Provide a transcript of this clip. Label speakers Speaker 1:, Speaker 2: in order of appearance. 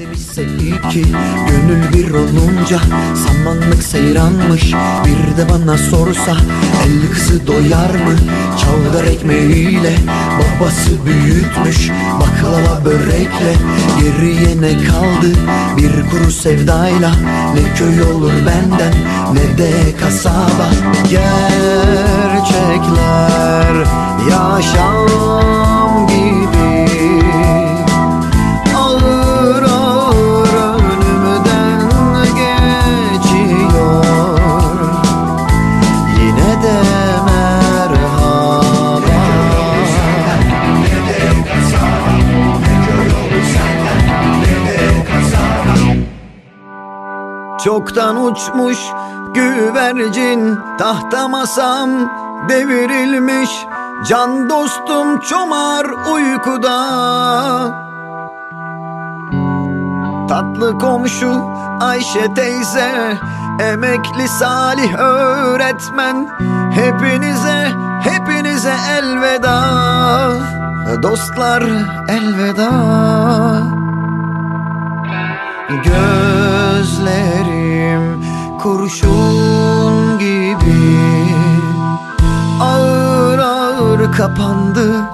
Speaker 1: Demişse iyi ki gönül bir olunca Samanlık seyranmış. Bir de bana sorsa El kızı doyar mı? Çavdar ekmeğiyle Babası büyütmüş. Baklava börekle Geriye ne kaldı? Bir kuru sevdayla Ne köy olur benden ne de kasaba. Gerçekler yaşam Çoktan uçmuş güvercin Tahta masam devrilmiş. Can dostum çomar uykuda. Tatlı komşu Ayşe teyze Emekli Salih öğretmen. Hepinize hepinize elveda. Dostlar elveda kurşun gibi Ağır ağır kapandı